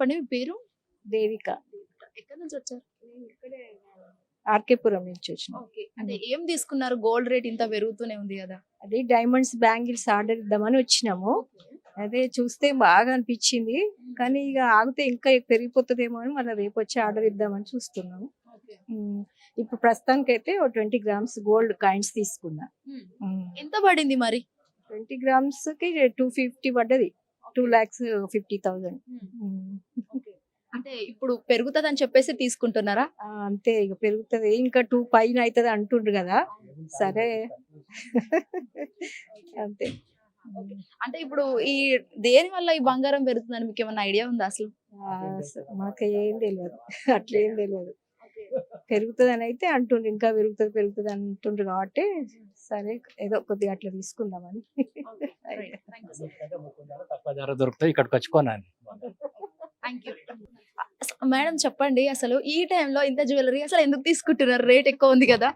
చెప్పండి మీ పేరు? దేవిక. ఎక్కడి నుంచి వచ్చారు? ఆర్కేపురం నుంచి వచ్చిన. అంటే ఏం తీసుకున్నారు? గోల్డ్ రేట్ ఇంత పెరుగుతూనే ఉంది కదా. అది డైమండ్స్ బ్యాంగిల్స్ ఆర్డర్ ఇద్దామని వచ్చినాము. అదే చూస్తే బాగా అనిపించింది. కానీ ఇక ఆగితే ఇంకా పెరిగిపోతుందేమో అని మళ్ళీ రేపు వచ్చి ఆర్డర్ ఇద్దామని చూస్తున్నాము. ఇప్పుడు ప్రస్తుతానికి అయితే ఒక ట్వంటీ గ్రామ్స్ గోల్డ్ కాయిన్స్ తీసుకున్నా. ఎంత పడింది మరి? ట్వంటీ గ్రామ్స్కి టూ ఫిఫ్టీ పడ్డది. టూ లాక్స్ ఫిఫ్టీ థౌజండ్ అంటే ఇప్పుడు పెరుగుతుంది అని చెప్పేసి తీసుకుంటున్నారా? అంతే ఇక పెరుగుతుంది. ఇంకా టూ పైన అవుతుంది అంటుండ్రు కదా. సరే. అంతే. అంటే ఇప్పుడు ఈ దేని వల్ల ఈ బంగారం పెరుగుతుందని మీకు ఏమైనా ఐడియా ఉందా అసలు? మాకు ఏం తెలియదు అట్లేం తెలియదు పెరుగుతుంది అని అయితే అంటుండ్రు ఇంకా పెరుగుతుంది పెరుగుతుంది అంటుండ్రు కాబట్టి సరే ఏదో కొద్దిగా అట్లా తీసుకుందామని. తక్కువ ధర దొరుకుతాయి ఇక్కడికి వచ్చుకోనాను మేడం చెప్పండి అసలు ఈ టైంలో ఇంత జ్యువెలరీ అసలు ఎందుకు తీసుకుంటున్నారు? రేట్ ఎక్కువ ఉంది కదా.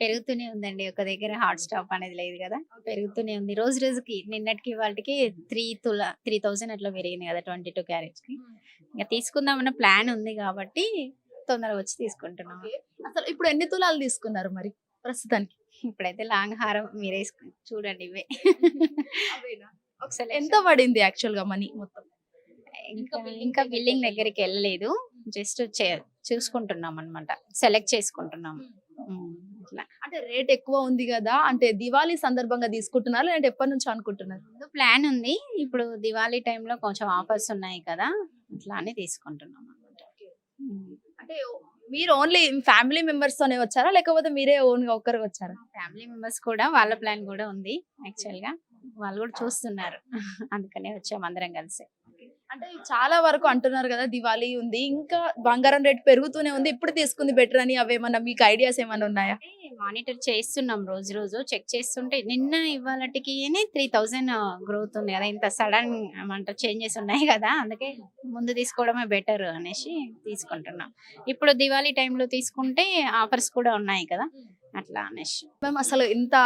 పెరుగుతూనే ఉందండి ఒక దగ్గర హాట్ స్టాప్ అనేది లేదు కదా. పెరుగుతూనే ఉంది. రోజు రోజుకి నిన్నటికి వాళ్ళకి త్రీ తుల త్రీ థౌసండ్ అట్లా పెరిగింది కదా ట్వంటీ టూ క్యారెట్స్కి ఇంకా తీసుకుందామన్న ప్లాన్ ఉంది కాబట్టి తొందరగా వచ్చి తీసుకుంటున్నాం. అసలు ఇప్పుడు ఎన్ని తులాలు తీసుకున్నారు మరి ప్రస్తుతానికి? ఇప్పుడైతే లాంగ్ హారం మీరు చూడండి ఇవే. ఒకసారి ఎంత పడింది యాక్చువల్గా మనీ మొత్తం? ఇంకా ఇంకా బిల్లింగ్ దగ్గరికి వెళ్ళలేదు. జస్ట్ చూసుకుంటున్నాం అన్నమాట. సెలెక్ట్ చేసుకుంటున్నాం. ఇట్లా అంటే రేట్ ఎక్కువ ఉంది కదా అంటే దివాళీ సందర్భంగా తీసుకుంటున్నారు? లేదంటే ఎప్పటి నుంచి అనుకుంటున్నారు? ప్లాన్ ఉంది. ఇప్పుడు దివాళీ టైంలో కొంచెం ఆఫర్స్ ఉన్నాయి కదా అట్లా అని తీసుకుంటున్నాం అనమాట అంటే మీరు ఓన్లీ ఫ్యామిలీ మెంబర్స్ తోనే వచ్చారా? లేకపోతే మీరే ఓన్గా ఒక్కరు వచ్చారా? ఫ్యామిలీ మెంబర్స్ కూడా వాళ్ళ ప్లాన్ కూడా ఉంది యాక్చువల్గా. వాళ్ళు కూడా చూస్తున్నారు. అందుకనే వచ్చాము అందరం కలిసి. అంటే చాలా వరకు అంటున్నారు కదా దివాళీ ఉంది. ఇంకా బంగారం రేట్ పెరుగుతూనే ఉంది. ఇప్పుడు తీసుకుంది బెటర్ అని అవేమన్నా మీకు ఐడియాస్ ఏమైనా ఉన్నాయా? మానిటర్ చేస్తున్నాం రోజు రోజు. చెక్ చేస్తుంటే నిన్న ఇవాళకి త్రీ థౌజండ్ గ్రోత్ ఉంది కదా. ఇంత సడన్ ఏమంటారు చేంజెస్ ఉన్నాయి కదా. అందుకే ముందు తీసుకోవడమే బెటర్ అనేసి తీసుకుంటున్నాం. ఇప్పుడు దివాళీ టైంలో తీసుకుంటే ఆఫర్స్ కూడా ఉన్నాయి కదా. అట్లా అనేసి. మేము అసలు ఇంత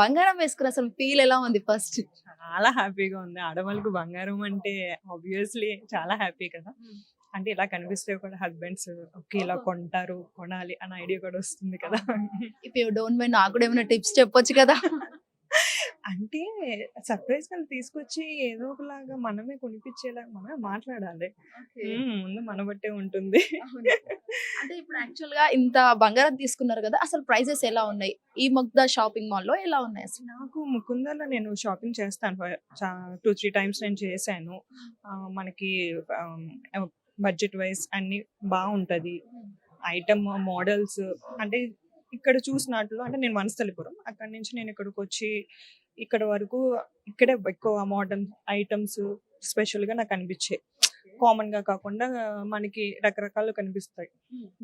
బంగారం వేసుకుని అసలు ఫీల్ ఎలా ఉంది ఫస్ట్ చాలా హ్యాపీగా ఉంది. ఆడవాళ్ళకు బంగారం అంటే ఆబ్వియస్లీ చాలా హ్యాపీ కదా. అంటే ఇలా కనిపిస్తే కూడా హస్బెండ్స్ ఓకే ఇలా కొంటారు కొనాలి అన్న ఐడియా కూడా వస్తుంది కదా. ఇఫ్ యూ డోంట్ మైండ్ నాకు కూడా ఏమైనా టిప్స్ చెప్పొచ్చు కదా. అంటే సర్ప్రైజ్గా తీసుకొచ్చి ఏదో ఒకలాగా మనమే కొనిపించేలాగా మనమే మాట్లాడాలి. ముందు మన బట్టే ఉంటుంది. అంటే ఇప్పుడు యాక్చువల్గా ఇంత బంగారం తీసుకున్నారు కదా అసలు ప్రైసెస్ ఎలా ఉన్నాయి? ఈ ముగ్ధా షాపింగ్ మాల్లో ఎలా ఉన్నాయి అసలు? నాకు ముకుందలో నేను షాపింగ్ చేస్తాను టూ త్రీ టైమ్స్ నేను చేశాను. మనకి బడ్జెట్ వైజ్ అన్ని బాగుంటది. ఐటమ్ మోడల్స్ అంటే ఇక్కడ చూసినట్లు అంటే నేను వనస్థలిపురం. అక్కడ నుంచి నేను ఇక్కడికి వచ్చి ఇక్కడ వరకు ఇక్కడే ఎక్కువ మోడర్న్ ఐటమ్స్ స్పెషల్గా నాకు అనిపించాయి. కామన్గా కాకుండా మనకి రకరకాలు కనిపిస్తాయి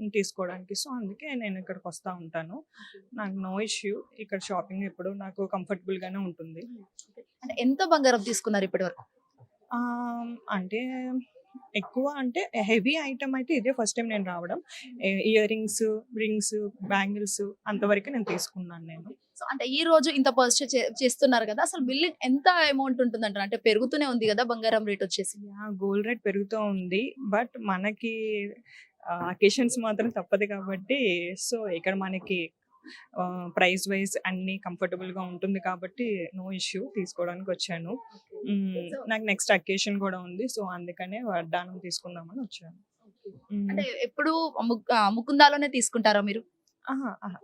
తీసుకోవడానికి. సో అందుకే నేను ఇక్కడికి వస్తా ఉంటాను. నాకు నో ఇష్యూ ఇక్కడ షాపింగ్ ఎప్పుడు నాకు కంఫర్టబుల్ గానే ఉంటుంది. అంటే ఎంత బంగారం తీసుకున్నారు ఇప్పటి వరకు? ఆ, అంటే ఎక్కువ అంటే హెవీ ఐటమ్ అయితే ఇదే ఫస్ట్ టైం నేను రావడం. ఇయర్ రింగ్స్ రింగ్స్ బ్యాంగిల్స్ అంతవరకు నేను తీసుకున్నాను నేను. సో అంటే ఈ రోజు ఇంత పర్చేస్ చేస్తున్నారు కదా అసలు బిల్లింగ్ ఎంత అమౌంట్ ఉంటుంది అంటారు అంటే పెరుగుతూనే ఉంది కదా బంగారం రేట్ వచ్చేసి. గోల్డ్ రేట్ పెరుగుతూ ఉంది బట్ మనకి అకేషన్స్ మాత్రం తప్పదు కాబట్టి సో ఇక్కడ మనకి ప్రైస్ వైజ్ అన్ని కంఫర్టబుల్గా ఉంటుంది కాబట్టి నో ఇష్యూ తీసుకోవడానికి వచ్చాను. నాకు నెక్స్ట్ అకేషన్ కూడా ఉంది సో అందుకనే వడ్డానం తీసుకుందామని వచ్చాను. అంటే ఎప్పుడు ముకుందాలోనే తీసుకుంటారా మీరు?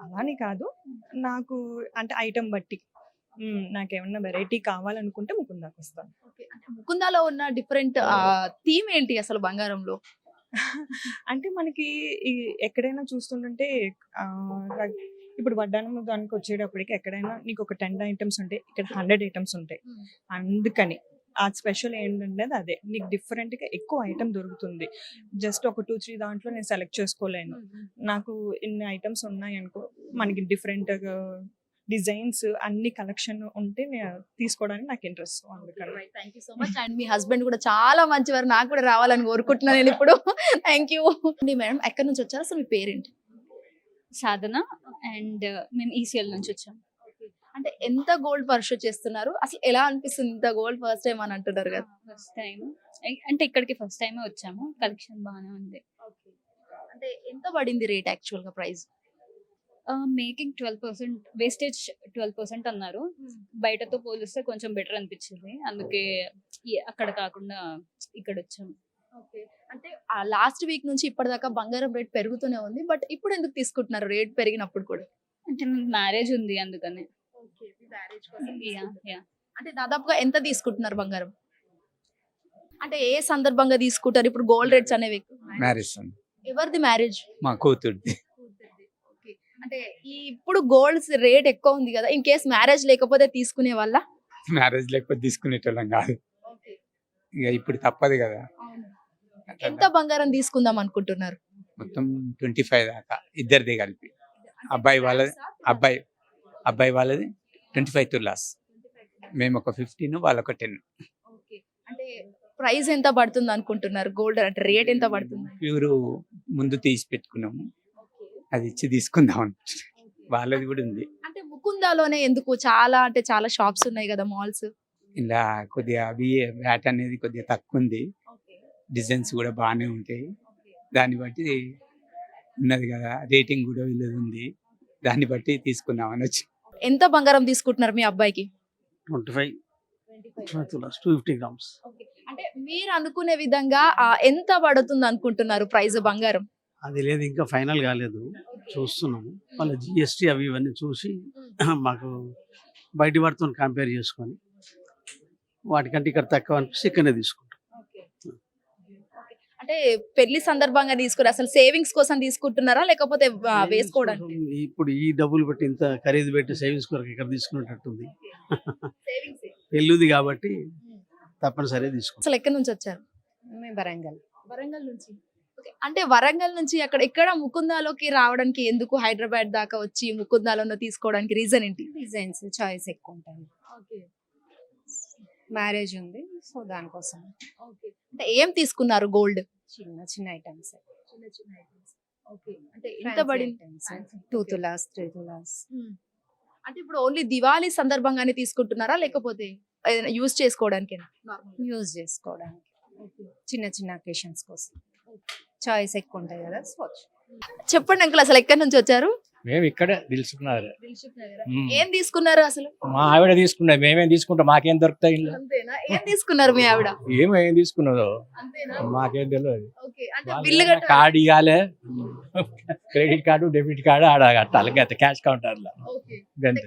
అలానే కాదు. నాకు అంటే ఐటమ్ బట్టి. మ్మ్, నాకేమన్నా వెరైటీ కావాలనుకుంటే ముకుందాకు వస్తాను ముకుందాలో ఉన్న డిఫరెంట్ థీమ్ ఏంటి అసలు బంగారంలో? అంటే మనకి ఎక్కడైనా చూస్తుంటే ఇప్పుడు వడ్డానం దానికి వచ్చేటప్పటికి ఎక్కడైనా నీకు ఒక టెన్ ఐటమ్స్ ఉంటాయి ఇక్కడ హండ్రెడ్ ఐటమ్స్ ఉంటాయి. అందుకని. ఆ స్పెషల్ ఏంటంటే అదే. నీకు డిఫరెంట్గా ఎక్కువ ఐటమ్ దొరుకుతుంది. జస్ట్ ఒక టూ త్రీ దాంట్లో నేను సెలెక్ట్ చేసుకోలేను. నాకు ఇన్ని ఐటమ్స్ ఉన్నాయి అనుకో మనకి డిఫరెంట్ డిజైన్స్ అన్ని కలెక్షన్ ఉంటే నేను తీసుకోవడానికి నాకు ఇంట్రెస్ట్ అందుకని. Thank you so much. And me husband కూడా చాలా మంచివారు. నాకు కూడా రావాలని కోరుకుంటున్నాను నేను ఇప్పుడు. Thank you. మేడం ఎక్కడి నుంచి వచ్చారు? అసలు మీ పేరేంటి? సాధన అండ్ మేము ఈసీఎల్ నుంచి వచ్చాం. అంటే ఎంత గోల్డ్ పర్చేస్ చేస్తున్నారు? అసలు ఎలా అనిపిస్తుంది ఇంత గోల్డ్ ఫస్ట్ టైం అని అంటున్నారు కదా. ఫస్ట్ టైం అంటే ఇక్కడికి ఫస్ట్ టైం వచ్చాము. కలెక్షన్ బాగానే ఉంది. అంటే ఎంత పడింది రేట్ యాక్చువల్గా price making twelve percent wastage twelve percent అన్నారు. బయటతో పోలిస్తే కొంచెం బెటర్ అనిపించింది. అందుకే అక్కడ కాకుండా ఇక్కడ వచ్చాము. అంటే ఆ లాస్ట్ వీక్ నుంచి ఇప్పటిదాకా బంగారం రేట్ పెరుగుతూనే ఉంది. బట్ ఇప్పుడు ఎందుకు తీసుకుంటున్నారు? రేట్ పెరిగినప్పుడు కూడా. అంటే మ్యారేజ్ ఉంది అందుకని. యా యా అంటే దాదాపుగా ఎంత తీసుకుంటున్నారు బంగారం? అంటే ఏ సందర్భంగా తీసుకుంటారు? ఇప్పుడు గోల్డ్ రేట్స్ అనేవి ఎక్కువ. మ్యారేజ్ ఎవరిది మ్యారేజ్ మా కూతుర్ది. అంటే ఈ ఇప్పుడు గోల్డ్ రేట్ ఎక్కువ ఉంది కదా ఇన్ కేస్ మ్యారేజ్ లేకపోతే తీసుకునే వాళ్ళ? మ్యారేజ్ లేకపోతే తీసుకునేటోళ్ళం కాదు. ఇక ఇప్పుడు తప్పదు కదా. ఎంత బంగారం తీసుకుందాం అనుకుంటున్నారు? మొత్తం ట్వంటీ ఫైవ్ దాకా ఇద్దరిది కలిపి. అబ్బాయి వాళ్ళది అబ్బాయి అబ్బాయి వాళ్ళది ట్వంటీ ఫైవ్ తులాస్ మేము ఒక ఫిఫ్టీన్ వాళ్ళొక టెన్. అంటే ప్రైస్ ఎంత పడుతుంది అనుకుంటున్నారు? గోల్డ్ అంటే రేట్ ఎంత పడుతుంది? ప్యూర్ ముందు తీసి పెట్టుకున్నాము. అది ఇచ్చి తీసుకుందాం అనుకుంటున్నాం. వాళ్ళది కూడా ఉంది. అంటే ముకుందాలోనే ఎందుకు? చాలా అంటే చాలా షాప్స్ ఉన్నాయి కదా మాల్స్? ఇలా కొద్దిగా అవి వ్యాట్ అనేది కొద్దిగా తక్కువ ఉంది డిజైన్స్ కూడా బాగానే ఉంటాయి. దాన్ని బట్టి ఉన్నది కదా రేటింగ్ కూడా వీళ్ళది ఉంది. దాన్ని బట్టి తీసుకుందామని వచ్చి. ఎంత బంగారం తీసుకుంటున్నారు మీ అబ్బాయికి? Twenty five. Two fifty grams. అంటే మీరు అనుకునే విధంగా ఎంత పడుతుంది అనుకుంటున్నారు ప్రైస్ బంగారం? అది లేదు ఇంకా ఫైనల్ కాలేదు. చూస్తున్నాము వాళ్ళ జిఎస్టీ అవి ఇవన్నీ చూసి మాకు బయట వాటితో కంపేర్ చేసుకొని వాటికంటే ఇక్కడ తక్కువ అనిపిస్తే ఇక్కడనే తీసుకుంటాం. అంటే పెళ్ళి సందర్భంగా తీసుకున్నారు అసలు సేవింగ్స్ కోసం తీసుకుంటున్నారా లేకపోతే వేసుకోవడానికి? ఇప్పుడు ఈ డబ్బులు పెట్టి ఇంత ఖరీదు పెట్టి సేవింగ్స్ కొరకు ఇక్కడ తీసుకునేటట్టుంది పెళ్ళుది కాబట్టి తప్పనిసరిగా తీసుకుంటాం. అసలు ఎక్కడి నుంచి వచ్చారు? మేము వరంగల్. వరంగల్ నుంచి. అంటే వరంగల్ నుంచి అక్కడ ఇక్కడ ముకుందాలోకి రావడానికి ఎందుకు హైదరాబాద్ దాకా వచ్చి ముకుందాలో తీసుకోవడానికి రీజన్ ఏంటి? డిజైన్స్ చాయిస్ ఎక్కువ ఉంటాయి. మ్యారేజ్ ఉంది సో దానికోసం. అంటే ఏం తీసుకున్నారు గోల్డ్? చిన్న చిన్న ఐటమ్స్. అంటే ఎంత పడింది? Two tolas three tolas. అంటే ఇప్పుడు ఓన్లీ దివాళీ సందర్భంగానే తీసుకుంటున్నారా? లేకపోతే ఏదైనా యూజ్ చేసుకోవడానికి యూజ్ చేసుకోవడానికి. చిన్న చిన్న అకేషన్స్ కోసం. చాయిస్ ఎక్కువ ఉంటాయి కదా సో చెప్పండి అంకుల్ అసలు ఎక్కడి నుంచి వచ్చారు? మేము ఇక్కడే తెలుసుకున్నారు మ్మ్. ఏం తీసుకున్నారు అసలు? మా ఆవిడ తీసుకున్నది మేమేం తీసుకుంటాం? మాకేం దొరుకుతాయి ఏం తీసుకున్నారు మీ ఆవిడ? ఏమో తీసుకున్నదో? మాకేం తెలియదు కార్డు ఇవ్వాలి క్రెడిట్ కార్డు డెబిట్ కార్డు ఆడ కట్టాలి గత క్యాష్ కౌంటర్లో.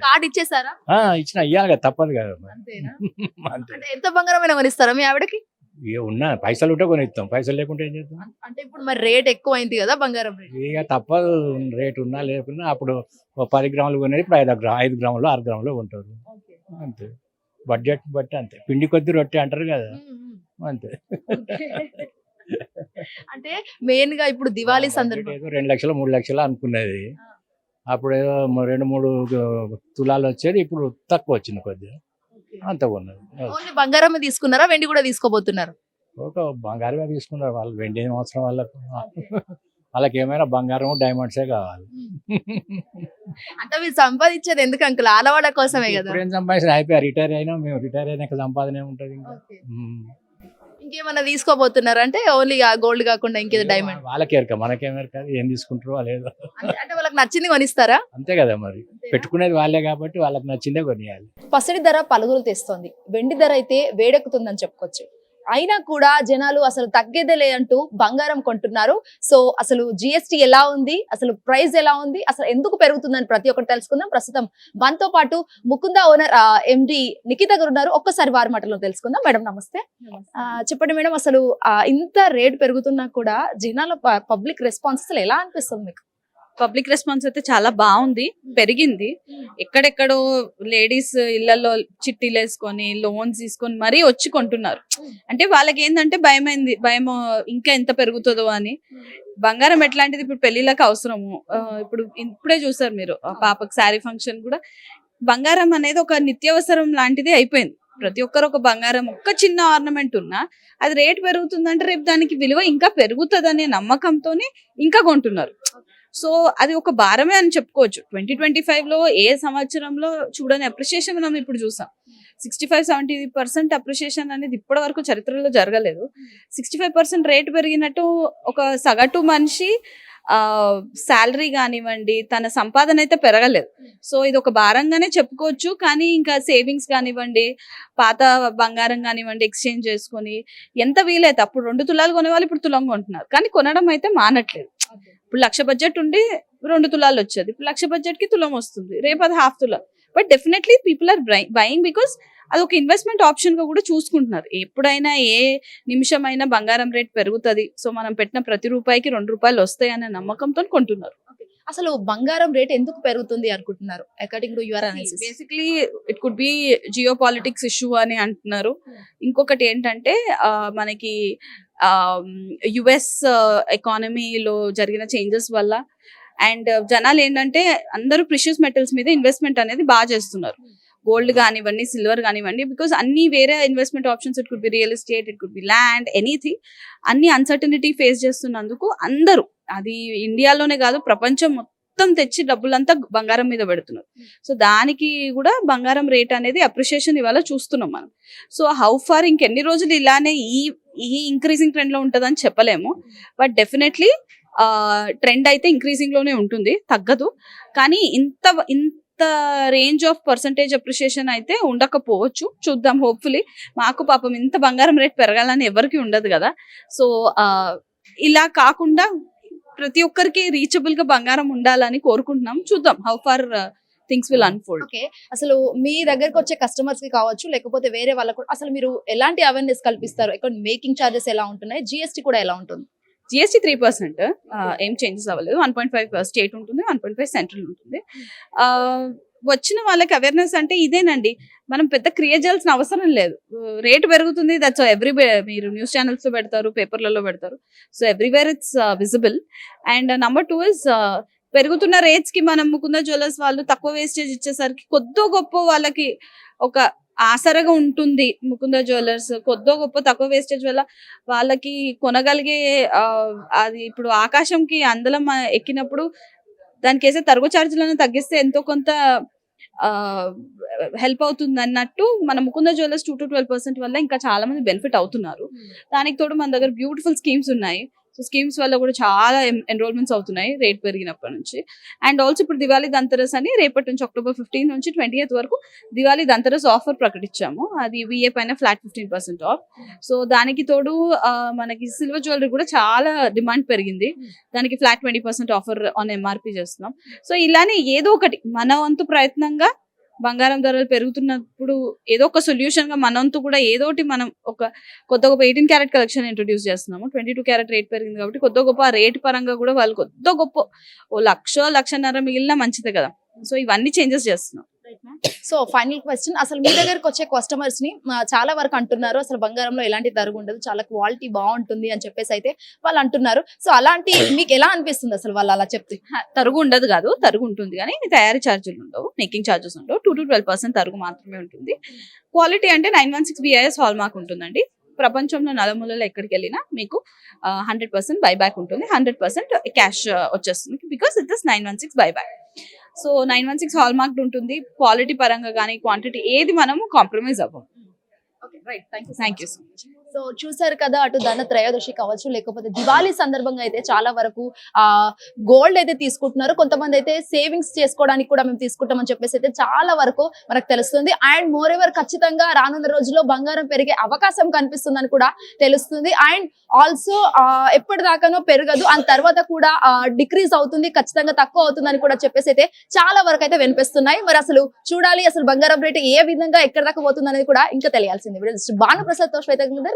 కార్డు ఇచ్చేసారా? ఇచ్చిన ఇవ్వాలి కదా తప్పదు కదా ఎంత బంగారం కొనిస్తారా మీ ఆవిడకి? ఉన్నా పైసలు ఉంటే కొని ఇస్తాం పైసలు లేకుంటే ఏం చేద్దాం? అంటే ఇప్పుడు మరి రేట్ ఎక్కువ అయింది కదా బంగారం రేట్. ఇక తప్పదు. రేట్ ఉన్నా లేకున్నా అప్పుడు ఓ పది గ్రాములు కొనేది ఇప్పుడు ఐదు గ్రా ఐదు గ్రాములు ఆరు గ్రాములు ఉంటారు అంతే. బడ్జెట్ బట్టి అంతే. పిండి కొద్ది రొట్టె అంటారు కదా. అంతే. అంటే మెయిన్గా ఇప్పుడు దివాళీ సందర్భం రెండు లక్షలు మూడు లక్షలు అనుకున్నది. అప్పుడు ఏదో రెండు మూడు తులాలు వచ్చేది ఇప్పుడు తక్కువ వచ్చింది కొద్దిగా. అంత ఉన్నది ఓన్లీ బంగారమే తీసుకున్నారా? వెండి కూడా తీసుకోబోతున్నారు? ఒక బంగారమే తీసుకున్నారు. వాళ్ళు వెండి అవసరం వాళ్ళకు? వాళ్ళకి ఏమైనా బంగారం డైమండ్సే కావాలి. అంటే మీరు సంపాదించేది ఎందుకు అంకుల్? ఆడవాళ్ళ కోసమే కదా. సంపాదించిన అయిపోయా. రిటైర్ అయినా మేము రిటైర్ అయినాక సంపాదన ఏముంటది ఇంకా? ఉమ్. ఇంకేమన్నా తీసుకోబోతున్నారా? అంటే ఓన్లీ గోల్డ్ కాకుండా ఇంకేదో డైమండ్ వాళ్ళకి ఎరక మనకేం ఎరక ఏం తీసుకుంటారో లేదు. అంటే వాళ్ళకి నచ్చింది కొనిస్తారా? అంతే కదా మరి. పెట్టుకునేది వాళ్ళే కాబట్టి వాళ్ళకి నచ్చిందే కొనియాలి. పసిడి ధర పలుగులు తెస్తోంది. వెండి ధర అయితే వేడెక్కుతుందని చెప్పుకోవచ్చు. అయినా కూడా జనాలు అసలు తగ్గేదే లేదంటూ బంగారం కొంటున్నారు. సో అసలు జిఎస్టి ఎలా ఉంది? అసలు ప్రైస్ ఎలా ఉంది? అసలు ఎందుకు పెరుగుతుందని ప్రతి ఒక్కటి తెలుసుకుందాం. ప్రస్తుతం మనతో పాటు ముకుంద ఓనర్ ఎండి నిఖిత గారు ఉన్నారు. ఒక్కసారి వారి మాటలో తెలుసుకుందాం. మేడం నమస్తే. చెప్పండి మేడం అసలు ఇంత రేట్ పెరుగుతున్నా కూడా జనాల పబ్లిక్ రెస్పాన్స్ అసలు ఎలా అనిపిస్తుంది మీకు? పబ్లిక్ రెస్పాన్స్ అయితే చాలా బాగుంది పెరిగింది. ఎక్కడెక్కడో లేడీస్ ఇళ్ళలో చిట్టీలు వేసుకొని లోన్స్ తీసుకొని మరీ వచ్చి కొంటున్నారు. అంటే వాళ్ళకి ఏంటంటే భయమైంది భయం ఇంకా ఎంత పెరుగుతుందో అని. బంగారం ఎట్లాంటిది ఇప్పుడు పెళ్ళిళ్ళకి అవసరము? ఇప్పుడు ఇప్పుడే చూసారు మీరు పాపకి శారీ ఫంక్షన్ కూడా. బంగారం అనేది ఒక నిత్యావసరం లాంటిది అయిపోయింది. ప్రతి ఒక్కరు ఒక బంగారం ఒక్క చిన్న ఆర్నమెంట్ ఉన్నా అది రేట్ పెరుగుతుందంటే రేపు దానికి విలువ ఇంకా పెరుగుతుందనే నమ్మకంతోనే ఇంకా కొంటున్నారు. సో అది ఒక భారమే అని చెప్పుకోవచ్చు. ట్వంటీ ట్వంటీ లో ఏ సంవత్సరంలో చూడని అప్రిషియేషన్ మనం ఇప్పుడు చూసాం. Sixty five seventy percent appreciation అనేది ఇప్పటి వరకు చరిత్రలో జరగలేదు. సిక్స్టీ ఫైవ్ పర్సెంట్ రేట్ పెరిగినట్టు ఒక సగటు మనిషి శాలరీ కానివ్వండి తన సంపాదన అయితే పెరగలేదు. సో ఇది ఒక భారంగానే చెప్పుకోవచ్చు. కానీ ఇంకా సేవింగ్స్ కానివ్వండి పాత బంగారం కానివ్వండి ఎక్స్చేంజ్ చేసుకొని ఎంత వీలైతే అప్పుడు రెండు తులాలు కొనేవాళ్ళు ఇప్పుడు తులం కొంటున్నారు. కానీ కొనడం అయితే మానట్లేదు. ఇప్పుడు లక్ష బడ్జెట్ ఉండి రెండు తులాలు వచ్చేది. ఇప్పుడు లక్ష బడ్జెట్కి తులం వస్తుంది. రేపు అది హాఫ్ తులం. But definitely people are buying because అది ఒక ఇన్వెస్ట్మెంట్ ఆప్షన్గా కూడా చూసుకుంటున్నారు. ఎప్పుడైనా ఏ నిమిషమైనా బంగారం రేట్ పెరుగుతుంది. సో మనం పెట్టిన ప్రతి రూపాయికి రెండు రూపాయలు వస్తాయి అనే నమ్మకంతో కొంటున్నారు. అసలు బంగారం రేట్ ఎందుకు పెరుగుతుంది అనుకుంటున్నారు? According to your analysis basically it could be geopolitics issue అని అంటున్నారు. ఇంకొకటి ఏంటంటే మనకి యుఎస్ ఎకానమీలో uh, జరిగిన చేంజెస్ వల్ల అండ్ uh, జనాలు ఏంటంటే అందరూ ప్రిషియస్ మెటల్స్ మీద ఇన్వెస్ట్మెంట్ అనేది బాగా చేస్తున్నారు. గోల్డ్ కానివ్వండి సిల్వర్ కానివ్వండి బికాస్ అన్ని వేరే investment options it could be real estate it could be land anything అన్ని అన్సర్టనిటీ ఫేస్ చేస్తున్నందుకు అందరూ అది ఇండియాలోనే కాదు ప్రపంచం మొత్తం మొత్తం తెచ్చి డబ్బులంతా బంగారం మీద పెడుతున్నారు. సో దానికి కూడా బంగారం రేట్ అనేది అప్రిషియేషన్ ఇవాళ చూస్తున్నాం మనం. సో హౌ ఫార్ ఇంకెన్ని రోజులు ఇలానే ఈ ఈ ఇంక్రీజింగ్ ట్రెండ్లో ఉంటుందని చెప్పలేము. బట్ డెఫినెట్లీ ట్రెండ్ అయితే ఇంక్రీజింగ్లోనే ఉంటుంది. తగ్గదు. కానీ ఇంత ఇంత రేంజ్ ఆఫ్ పర్సంటేజ్ అప్రిషియేషన్ అయితే ఉండకపోవచ్చు. చూద్దాం హోప్ఫుల్లీ మాకు పాపం ఇంత బంగారం రేట్ పెరగాలని ఎవరికి ఉండదు కదా. సో ఇలా కాకుండా ప్రతి ఒక్కరికి రీచబుల్గా బంగారం ఉండాలని కోరుకుంటున్నాం. చూద్దాం how far things will unfold okay అసలు మీ దగ్గరకు వచ్చే కస్టమర్స్కి కావచ్చు లేకపోతే వేరే వాళ్ళకు అసలు మీరు ఎలాంటి అవేర్నెస్ కల్పిస్తారు? ఇక్కడ మేకింగ్ చార్జెస్ ఎలా ఉంటున్నాయి? జిఎస్టీ కూడా ఎలా ఉంటుంది? జిఎస్టీ త్రీ పర్సెంట్ ఏం చేంజెస్ అవ్వలేదు. వన్ పాయింట్ ఫైవ్ స్టేట్ ఉంటుంది వన్ పాయింట్ ఫైవ్ సెంట్రల్ ఉంటుంది. ఆ, వచ్చిన వాళ్ళకి అవేర్నెస్ అంటే ఇదేనండి. మనం పెద్ద క్రియేట్ చేయాల్సిన అవసరం లేదు. రేట్ పెరుగుతుంది దట్స్ ఎవ్రీ మీరు న్యూస్ ఛానల్స్లో పెడతారు పేపర్లలో పెడతారు. So everywhere it's visible and number two is పెరుగుతున్న రేట్స్కి మనం ముకుంద జ్యువెలర్స్ వాళ్ళు తక్కువ వేస్టేజ్ ఇచ్చేసరికి కొద్దో గొప్ప వాళ్ళకి ఒక ఆసరగా ఉంటుంది ముకుంద జ్యువెలర్స్ కొద్దో గొప్ప తక్కువ వేస్టేజ్ వల్ల వాళ్ళకి కొనగలిగే uh, అది ఇప్పుడు ఆకాశంకి అందలం uh, ఎక్కినప్పుడు దానికి వేసే తరుగు ఛార్జీలను తగ్గిస్తే ఎంతో కొంత హెల్ప్ అవుతుంది అన్నట్టు మన Mukunda jewellers two to twelve percent వల్ల ఇంకా చాలా మంది బెనిఫిట్ అవుతున్నారు. దానికి తోడు మన దగ్గర బ్యూటిఫుల్ స్కీమ్స్ ఉన్నాయి. సో స్కీమ్స్ వల్ల కూడా చాలా ఎన్రోల్మెంట్స్ అవుతున్నాయి రేట్ పెరిగినప్పటి నుంచి. అండ్ ఆల్సో ఇప్పుడు దివాళీ దంతరస్ అని రేపటి నుంచి అక్టోబర్ ఫిఫ్టీన్ నుంచి ట్వంటీ వరకు దివాళీ దంతరస్ ఆఫర్ ప్రకటించాము. అది విఏ పైన flat fifteen percent off so దానికి తోడు మనకి సిల్వర్ జ్యువెలరీ కూడా చాలా డిమాండ్ పెరిగింది. దానికి flat twenty percent offer on MRP చేస్తున్నాం. సో ఇలానే ఏదో ఒకటి మన వంతు ప్రయత్నంగా బంగారం ధరలు పెరుగుతున్నప్పుడు ఏదో ఒక సొల్యూషన్గా మన కూడా ఏదో మనం ఒక కొత్త గొప్ప ఎయిటీన్ క్యారెట్ కలెక్షన్ ఇంట్రొడ్యూస్ చేస్తున్నాము. ట్వంటీ టూ క్యారెట్ రేట్ పెరిగింది కాబట్టి కొత్త గొప్ప రేట్ పరంగా కూడా వాళ్ళు కొత్త గొప్ప ఓ లక్ష లక్షన్నర మిగిలిన మంచిదే కదా. సో ఇవన్నీ చేంజెస్ చేస్తున్నాం. సో ఫైనల్ క్వశ్చన్ అసలు మీ దగ్గరకు వచ్చే కస్టమర్స్ని చాలా వరకు అంటున్నారు అసలు బంగారంలో ఎలాంటి తరుగు ఉండదు చాలా క్వాలిటీ బాగుంటుంది అని చెప్పేసి అయితే వాళ్ళు అంటున్నారు. సో అలాంటి మీకు ఎలా అనిపిస్తుంది అసలు వాళ్ళు అలా చెప్తే? తరుగు ఉండదు కాదు తరుగు ఉంటుంది. కానీ తయారీ ఛార్జీలు ఉండవు మేకింగ్ ఛార్జెస్ ఉండవు. టూ టు ట్వెల్వ్ పర్సెంట్ తరుగు మాత్రమే ఉంటుంది. క్వాలిటీ అంటే nine one six BIS hallmark ఉంటుందండి. ప్రపంచంలో నలుమూలలో ఎక్కడికి వెళ్ళినా మీకు హండ్రెడ్ పర్సెంట్ బైబ్యాక్ ఉంటుంది. హండ్రెడ్ పర్సెంట్ క్యాష్ వచ్చేస్తుంది. Because it is nine one six buyback so nine one six hallmark ఉంటుంది. క్వాలిటీ పరంగా కానీ క్వాంటిటీ ఏది మనము compromise అవ్వం thank you so much so చూసారు కదా అటు ధన త్రయోదశి కావచ్చు లేకపోతే దివాళీ సందర్భంగా అయితే చాలా వరకు ఆ గోల్డ్ అయితే తీసుకుంటున్నారు. కొంతమంది అయితే సేవింగ్స్ చేసుకోవడానికి కూడా మేము తీసుకుంటామని చెప్పేసి అయితే చాలా వరకు మనకు తెలుస్తుంది. అండ్ మోర్ ఎవర్ ఖచ్చితంగా రానున్న రోజుల్లో బంగారం పెరిగే అవకాశం కనిపిస్తుందని కూడా తెలుస్తుంది. అండ్ ఆల్సో ఎప్పటిదాకానో పెరగదు. అండ్ తర్వాత కూడా డిక్రీజ్ అవుతుంది ఖచ్చితంగా తక్కువ అవుతుందని కూడా చెప్పేసి అయితే చాలా వరకు అయితే వినిపిస్తున్నాయి. మరి అసలు చూడాలి అసలు బంగారం రేటు ఏ విధంగా ఎక్కడ దాకా పోతుంది అనేది కూడా ఇంకా తెలియాల్సింది. భానుప్రసాద్తో శ్వేత